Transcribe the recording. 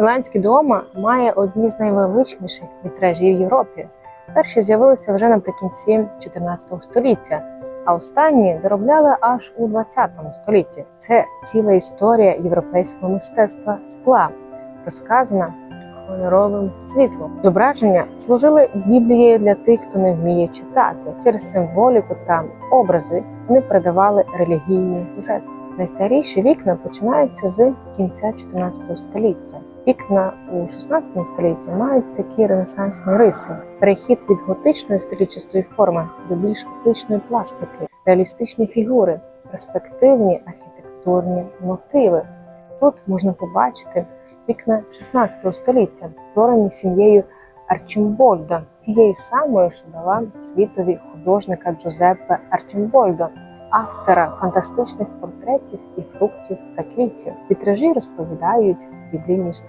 Міланський дома має одні з найвеличніших вітражів в Європі. Перші з'явилися вже наприкінці 14 століття, а останні доробляли аж у 20 столітті. Це ціла історія європейського мистецтва скла, розказана кольоровим світлом. Зображення служили біблією для тих, хто не вміє читати. Через символіку та образи вони передавали релігійні сюжети. Найстаріші вікна починаються з кінця 14 століття. Вікна у 16 столітті мають такі ренесансні риси: перехід від готичної стрільчастої форми до більш класичної пластики, реалістичні фігури, перспективні архітектурні мотиви. Тут можна побачити вікна 16 століття, створені сім'єю Арчимбольда, тією самою, що дала світові художника Джозеппе Арчимбольдо, автора фантастичних портретів і фруктів та квітів. Вітражі розповідають біблійні історії.